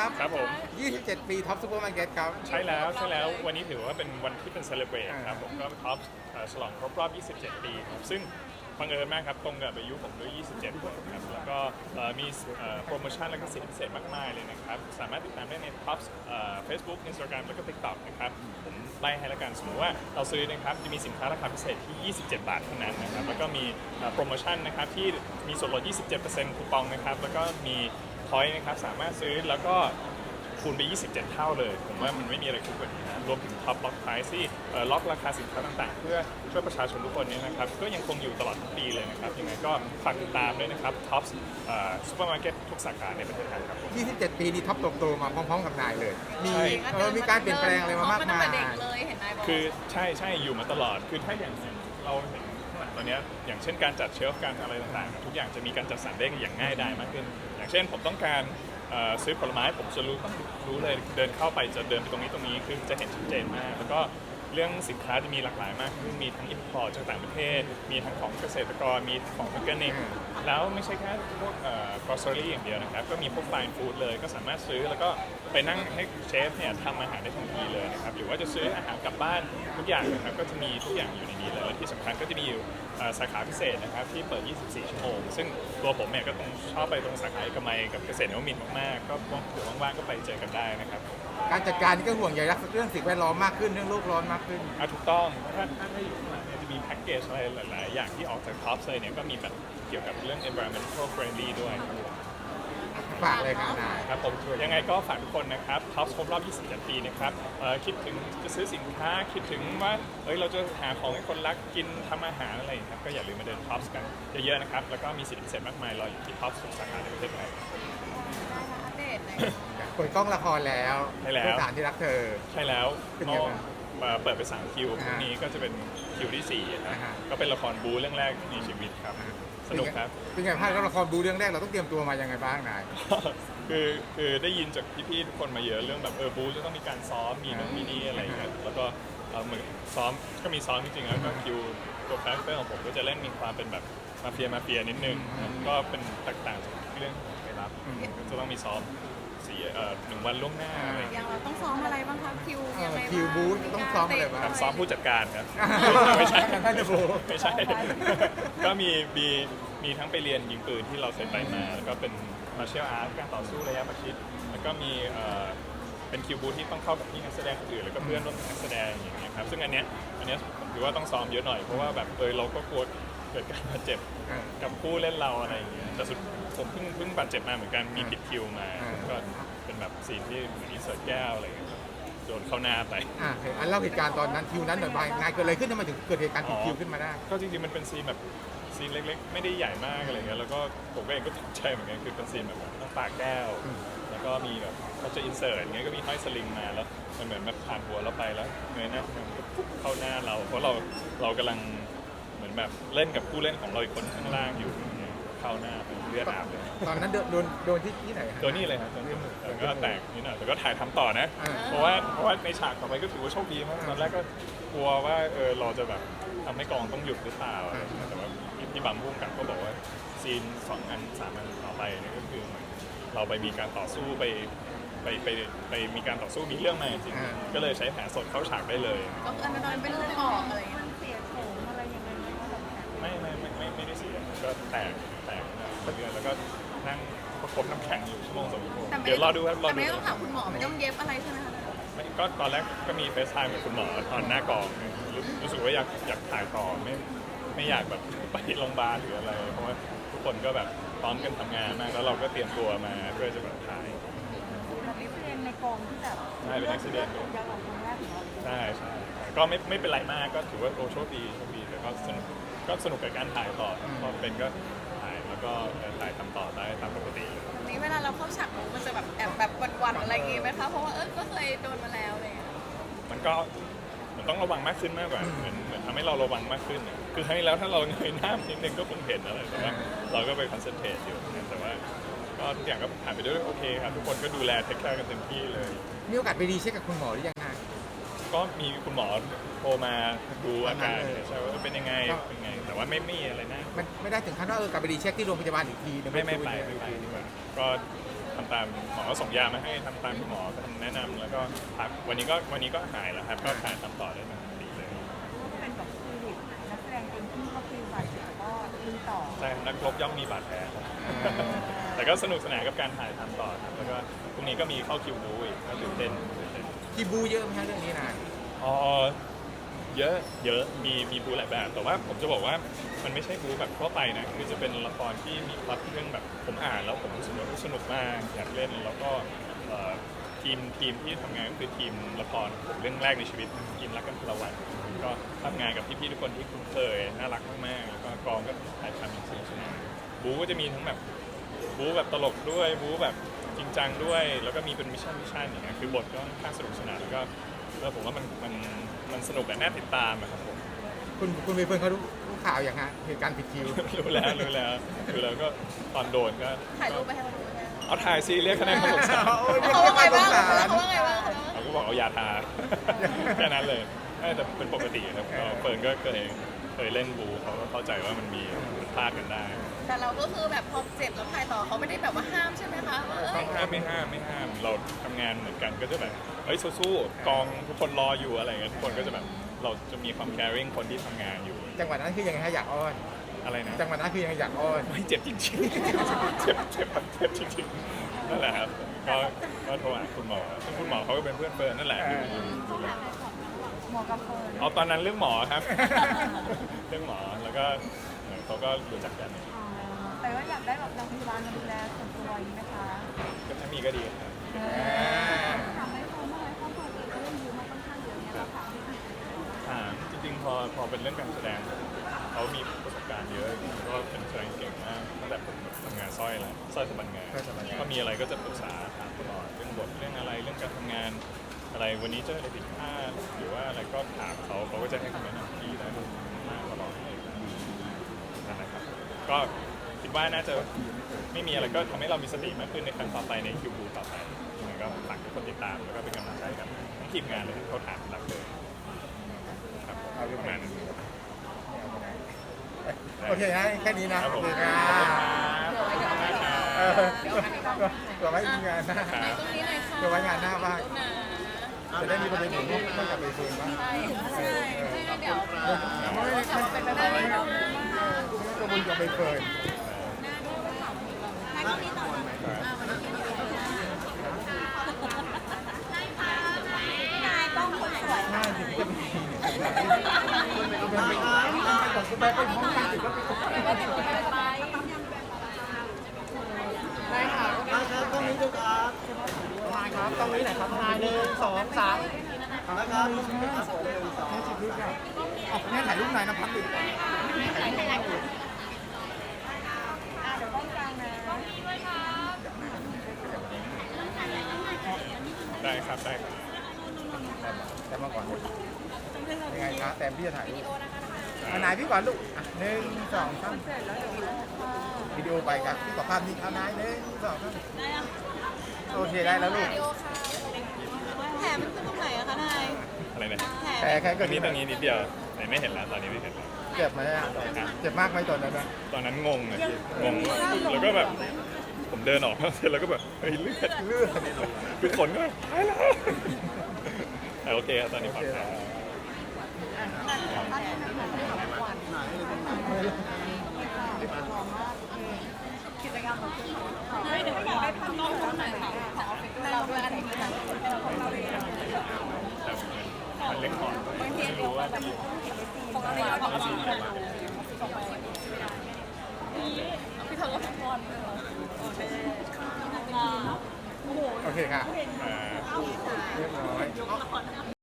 ครับ ครับผม 27 ปีท็อปซูเปอร์มาร์เก็ตครับ ใช่แล้วใช่แล้ววันนี้ถือว่าเป็นวันที่เป็นเซเลบรตครับผมก็ท็อปฉลองครบรอบ 27 ปีครับซึ่งบังเอิญมากครับ ตรงกับอายุผมด้วย 27คนครับแล้วก็เอ่อมีเอ่อโปรโมชั่นและก็สิทธิพิเศษมากมายเลยนะครับ สามารถติดตามได้ในท็อปเฟซบุ๊กอินสตาแกรมแล้วก็ TikTok นะครับผมไล่ให้ละกันสมมติว่าเราซื้อนะครับจะมีสินค้าราคาพิเศษที่ 27 บาทเท่านั้นนะครับแล้วก็มีเอ่อโปรโมชั่นนะครับที่มีส่วนลด 27%คูปองนะครับแล้วก็มี พอยต์นะครับสามารถซื้อแล้วก็คูณไป 27 เท่าเลย ผมว่ามันไม่มีอะไรคุ้มกว่านี้นะรวมถึงท็อปล็อกไพรซ์ที่เอ่อล็อกราคาสินค้าต่างๆ เพื่อช่วยประชาชนทุกคนเนี่ยนะครับ ก็ยังคงอยู่ตลอดทั้งปีเลยนะครับ ยังไงก็ฝากติดตามด้วยนะครับท็อปซูเปอร์มาร์เก็ตทุกสาขาในประเทศไทยครับผม27 ปีนี้ท็อปโตๆมาพร้อมๆกับนายเลย มีใช่เออมีการเปลี่ยนแปลงอะไรมามากมายตั้งแต่เด็กเลยเห็นนายบอกคือใช่ใช่อยู่มาตลอด คือถ้าอย่างเราเห็นข้างหลังตอนเนี้ยอย่างเช่นการจัดเชลฟ์การอะไรต่างๆ ทุกอย่างจะมีการจัดสรรได้อย่างง่ายดายมากขึ้นอย่าง เช่นผมต้องการซื้อผลไม้ผมจะรู้ต้องรู้เลยเดินเข้าไปจะเดินไปตรงนี้ตรงนี้คือจะเห็นชัดเจนมากแล้วก็ เรื่องสินค้าจะมีหลากหลายมากขึ้นมีทั้งอินพอร์ตจากต่างประเทศ มีทั้งของเกษตรกร มีของออร์แกนิกแล้วไม่ใช่แค่พวกเอ่อ grocery อย่างเดียวนะครับ ก็มีพวก fine food เลยก็สามารถซื้อแล้วก็ไปนั่งให้เชฟเนี่ยทำอาหารได้ทันทีเลยนะครับ หรือว่าจะซื้ออาหารกลับบ้านทุกอย่างนะครับก็จะมีทุกอย่างอยู่ในนี้เลยและที่สำคัญก็จะมีอยู่เอ่อสาขาพิเศษนะครับที่เปิด 24 ชั่วโมง ซึ่งตัวผมเนี่ยก็ต้องชอบไปตรงสาขาเอกมัยกับเกษตรนวมินทร์มากๆก็เดี๋ยวว่างๆก็ไปเจอกันได้นะครับ การจัดการนี่ก็ห่วงใยรักเรื่องสิ่งแวดล้อมมากขึ้นเรื่องโลกร้อนมากขึ้น อะถูกต้องถ้าถ้าถ้าอยู่ข้างหลังเนี่ยจะมีแพ็กเกจอะไรหลาย ๆ อย่างที่ออกจากท็อปเลยเนี่ยก็มีแบบเกี่ยวกับเรื่อง environmental friendly ด้วยครับผมฝากเลยครับนายครับผมยังไงก็ฝากทุกคนนะครับท็อปครบรอบ 27 ปีนะครับเอ่อคิดถึงจะซื้อสินค้าคิดถึงว่าเอ้ยเราจะหาของให้คนรักกินทำอาหารอะไรอย่างเงี้ยครับก็อย่าลืมมาเดินท็อปกันเยอะ ๆ นะครับ แล้วก็มีสิทธิพิเศษมากมายรออยู่ที่ท็อปสุดสาขาในประเทศไทยอัปเดตหน่อย เปิดกล้องละครแล้วใช่แล้วเพื่อสารที่รักเธอ ใช่แล้วเป็นไงก็บ้างมาเปิดไป3คิวพรุ่งอ่านี้นี้ก็จะเป็นคิวที่4นะอ่าฮะ ก็เป็นละครบูเรื่องแรกในชีวิตครับ สนุกครับ เป็นไงภาคละครดูเรื่องแรกเราต้องเตรียมตัวมายังไงบ้างนาย คือคือได้ยินจากพี่ๆทุกคนมาเยอะเรื่องแบบเออบูจะต้องมีการซ้อมมีนู่นมีนี่อะไรอย่างเงี้ยแล้วก็เออเหมือนซ้อมก็มีซ้อมจริงๆแล้วก็คิวตัวคาแรคเตอร์ของผมก็จะเล่นมีความเป็นแบบมาเฟียมาเฟียนิดนึงอืมก็เป็นแตกต่างจากเรื่องที่ผมไปรับอืมจะต้องมีซ้อมสี่ เอ่อหนึ่งวันล่วงหน้าอะไรอย่างอเงี้ยย่างเราต้องซ้อมอะไรบ้างคะคิวยังไงเออคิวบูธต้องซ้อมอะไรบ้าง ครับซ้อมผู้จัดการครับ ไม่ใช่ท่านจะโบไม่ใช่ ก็มีมีมีทั้งไปเรียนยิงปืนที่เราเคยไปมาแล้วก็เป็นมาเชียลอาร์ตการต่อสู้ระยะประชิดแล้วก็มีเอ่อเป็นคิวบูธที่ต้องเข้ากับพี่นักแสดงคนอื่นแล้วก็เพื่อนร่วมนักแสดงอย่างเงี้ยครับซึ่งอันเนี้ยอันเนี้ยผมถือว่าต้องซ้อมเยอะหน่อยเพราะว่าแบบเออเราก็กลัวเกิดการบาดเจ็บอ่า กับคู่เล่นเราอะไรอย่างเงี้ยแต่สุดผมเพิ่งเพิ่งบาดเจ็บมาเหมือนกันมีผิดคิวมาอ่าก็ เป็นแบบซีนที่เหมือนอินเสิร์ตแก้วอะไรอย่างเงี้ยโดนเข้าหน้าไป อะเห็นอันเล่าเหตุการณ์ตอนนั้นคิวนั้นหน่อยบายนายเกิดอะไรขึ้นทำไมถึงเกิดเหตุการณ์ผิดคิวขึ้นมาได้ ก็จริงๆ มันเป็นซีนแบบซีนเล็กๆ ไม่ได้ใหญ่มากอะไรเงี้ย แล้วก็ผมก็เองก็ตกใจเหมือนกัน คือเป็นซีนแบบน้ำปลาแก้ว อืม แล้วก็มีแบบเขาจะอินเสิร์ตอย่างเงี้ย ก็มีห้อยสลิงมาแล้ว มันเหมือนแบบผ่านหัวเราไปแล้วเงยหน้าขึ้นมามันก็ปุ๊บเข้าหน้าเรา เพราะเราเรากำลังเหมือนแบบเล่นกับผู้เล่นของเราอีกคนข้างล่างอยู่อย่าง เงี้ยเข้าหน้าไปเลือดอาบเลยตอนนั้นโดนโดนโดนที่ที่ไหนฮะ ตัวนี้เลยครับตัวนี้แต่ก็แตกนิดหน่อยแต่ก็ถ่ายทำต่อนะ อ่า เพราะว่าเพราะว่าในฉากต่อไปก็ถือว่าโชคดีมากตอนแรกก็กลัวว่าเออเราจะแบบทำให้กองต้องหยุดหรือเปล่าอะไรอย่างเงี้ยแต่ว่าพี่บัมพุ่งกับก็บอกว่าซีนสองอันสามอันต่อไปเนี่ยก็คือเหมือนเราไปมีการต่อสู้ไปไปไปไปมีการต่อสู้มีเรื่องมาจริงอ่าๆก็เลยใช้แผนสดเข้าฉากได้เลย ก็คืออันนั้นเป็นเลือดออกอะไรอย่างเงี้ยไม่ไม่ไม่ไม่ไม่ได้เสียก็แตกแตกเลือดแล้วก็นั่งประคบน้ำแข็งอยู่ชั่วโมงสองชั่วโมงแต่ไม่เดี๋ยวรอดูครับรอแต่ดูไม่ได้ต้องถามคุณหมอไม่ต้องเย็บอะไรใช่ไหมคะไม่ก็ตอนแรกก็มีเฟซไทม์กับคุณหมอตอนหน้ากองรู้รู้สึกว่าอยากอยากถ่ายต่อไม่ไม่อยากแบบไปโรงพยาบาลหรืออะไร เพราะว่าทุกคนก็แบบพร้อมกันทำงานมากแล้วเราก็เตรียมตัวมาเพื่อจะแบบถ่าย แบบนี้เป็นในกองที่แบบใช่เป็นอุบิเหตุยาหลอกครั้งแรกของเราใช่ใช่ก็ไม่ไม่เป็นไรมากก็ถือว่าโอ้โชคดีโชคดีแต่ก็สนุกก็สนุกกับการถ่ายต่อพอเป็นก็ถ่ายแล้ว ก็เออถ่ายทำต่อได้ตามปกติวันนี้เวลาเราเข้าฉากมันจะแบบแอบแบบหวันๆอะไรอย่างงี้ไหมคะ เพราะว่าเออก็เคยโดนมาแล้วอะไรอย่างเลยมันก็มันต้องระวังมากขึ้นมากกว่าเหมือนเหมือนทำให้เราระวังมากขึ้นอะคือครั้งที่แล้วถ้าเราเงยหน้านิดนึงก็คงเห็นอะไรแต่ว่าเราก็ไปคอนเซนเทรตอยู่นะแต่ว่าก็ทุกอย่างก็ผ่านไปด้วยโอเคครับทุกคนก็ดูแลเทคแคร์กันเต็มที่เลย มีโอกาสไปรีเช็คกับคุณหมอหรือยังนาย ก็มีคุณหมอโทรมาดูอาการวันนั้นเลยใช่ว่าเป็นยังไงก็เป็นไง แต่ว่าไม่ไม่มีอะไรนะ มันไม่ได้ถึงขั้นว่าเออกลับไปรีเช็คที่โรงพยาบาลอีกทีหรือไม่ไม่ไปดูไม่เนี่ยไปดีกว่าก็ทำตามหมอก็ส่งยามาให้ทำตามที่หมอแนะนำแล้วก็พักวันนี้ก็วันนี้ก็หายแล้วครับก็ถ่ายทำต่อได้ปกติเลยเป็นแบบฟิลิปนักแสดงเต็มที่ก็ฟิลบาดเจ็บก็ลุยต่อใช่ครับนักรบย่อมมีบาดแผลครับแต่ก็สนุกสนานกับการถ่ายทำต่อครับแล้วก็พรุ่งนี้ก็มีเข้าคิวบูอีกก็ตื่นเต้นตื่นเต้น ที่บูเยอะไหมฮะเรื่องนี้นายอ๋อเยอะเยอะมีมีบูหลายแบบ แต่ว่าผมจะบอกว่ามันไม่ใช่บูแบบทั่วไปนะคือจะเป็นละครที่มีพล็อตเรื่องแบบผมอ่านแล้วผมรู้สึกว่าสนุกมากอยากเล่นแล้วก็เอ่อทีมทีมที่ทำงานก็คือทีมละครผมเรื่องแรกในชีวิตทีมรักกันพลวันก็ทำงานกับพี่ๆทุกคนที่คุ้นเคยน่ารักมากๆแล้วก็กองก็ถ่ายทำอย่างสนุกสนานบูก็จะมีทั้งแบบบูแบบตลกด้วยบูแบบ ริงจังด้วย แล้วก็มีเป็นมิชชั่นมิชชั่นอย่างเงี้ยคือบทก็ค่อนข้างสนุกสนานแล้วก็แล้วผมว่ามันมันมันสนุกและน่าติดตามอะครับผมคุณคุณไปเฟิร์นเขารู้รู้ข่าวอย่างฮะเหตุการณ์ผิดคิว รู้แล้วรู้แล้วรู้แล้วก็ตอนโดนก็ถ่ายรูปไปให้เขาดูไหมเอาถ่ายซีเรียกคะแนนความสงสารโอ้ยเขาว่าไงบ้างสงสารเขาว่าไงบ้างเขาว่าไงบ้างเราก็บอกเอายาทา แค่นั้นเลยเออแต่เป็นปกติครับก็เฟิร์นก็เคยเค ยเล่นบูเขาก็เข้าใจว่ามันมีมันพลาดกันได้แต่เราก็คือแบบพอเจ็บแล้วถ่ายต่อเขาไม่ได้แบบว่าห้ามใช่ไหมคะว่าเอ้ไม่ยห้ามไม่ห้ามไม่ห้าม เราทำงานเหมือนกันก็จะแบบเฮ้ยสู้ๆกองทุกคนรออยู่อะไรเงี้ยทุกคนก็จะแบบเราจะมีความ caring คนที่ทำงานอยู่จังหวะนั้นคือยังไงฮะอยากอ้อน อะไรนะ จังหวะนั้นคือยังไงอยากอ้อน ไม่เจ็บจริงๆ เจ็บเจ็บแบบเจ็บจริงๆนั่นแหละครับ ก็ก็โทรหาคุณหมอซึ่งคุณหมอเขาก็เป็นเพื่อนเฟิร์นนั่นแหละ ดูแล หมอกับเฟิร์นเอาตอนนั้นเรื่องหมอครับ เรื่องหมอแล้วก็เหมือนเขาก็รู้จักกันแต่ว่าอยากได้แบบโรงพยาบาลมาดูแลส่วนตัวอย่างนี้ไหมคะก็ถ้ามีก็ดีครับถามให้เขาเมื่อไหร่ครอบครัวเองก็เล่นยูมาค่อนข้างเยอะเนี่ยเราถามให้ดีถามจริงๆพอพอเป็นเรื่องการแสดงเขามีประสบการณ์เยอะก็เป็นแสดงเก่งมากตั้งแต่ผมทำงานสร้อยแล้วสร้อยสบันงานสร้อยสะบันงานก็มีอะไรก็จะปรึกษาถามตลอดเรื่องบทเรื่องอะไรเรื่องการทำงาน อะไรวันนี้เจออะไรผิดพลาดหรือว่าอะไรก็ถามเขาเขาก็จะให้คำแนะนำที่ได้มากตลอดเลยนั่นแหละครับก็คิดว่าน่าจะไม่มีอะไรก็ทำให้เรามีสติมากขึ้นในครั้งต่อไปในคิวบูต่อไปยังไงก็ฝากทุกคนติดตามแล้วก็เป็นกำลังใจกับทั้งทีมงานเลยเขาถามหลักเลยครับเอาประมาณนี้โอเคนะแค่นี้นะครับผมโอเคขอบนะคุณครับขอบคุณมากครับเออเผื่อไว้งานหน้าครับตรงนี้เลยค่ะเผื่อไว้งานหน้าบ้างตรงนะ จะได้มีประเด็นถึงเรื่องกับไปเฟิร์นบ้างใช่ใช่ไม่งั้นเดี๋ยวไม่ไม่ไม่เป็นไปได้ไหมกระบวนกับไปเฟิร์นนายต้องคนสวยหน้าถึงจะมีคุณไปของคุณไปเป็นห้องการถึงก็เป็น ได้ค่ะมาครับตรงนี้ดูครับ ทายครับตรงนี้หนครับทายหนึ่งสองสามนะครับหนึ่งสองแค่จิบรูปครับอ๋อแม่ถ่ายรูปหน่อยนะพักติได้ครับได้ครับแต่มาก่อนยังไงครับแต้มพี่จะถ่ายรูปมาไหนพี่ก่อนลูกหนึ่งสองสามวิดีโอไปครับพี่ขอภาพนี้เอานายหนึ่งสองสามโอเคได้แล้วลูก แผลมันคือตรงไหนอะคะนายอะไรนะแผลแต่แค่ตก็รงนี้ตรงนี้นิดเดียวแต่ไม่เห็นแล้วตอนนี้ไม่เห็นแล้วเจ็บไหมอะเจ็บมากไหมตอนนั้นนะตอนนั้นงงเลยงงแล้วก็แบบผมเดินออกเสร็จแล้วก็แบบเฮ้ยเลือดเลือดคือขนก็ตายแล้วแต่โอเคครับตอนนี้ปลอดภัยกิจกรรมของคุณเฮ้ยเดี๋ยวอยากได้ภาพน้องคนไหนค่ะขอฟิกเราด้วยอันนี้นะเป็นคนเราเอง แต่มัน เล็กก่อนไม่รู้ว่าที่ปกติเราบอกว่าพี่ทองก็เป็นคนโอเคโอเคค่ะเรียบร้อย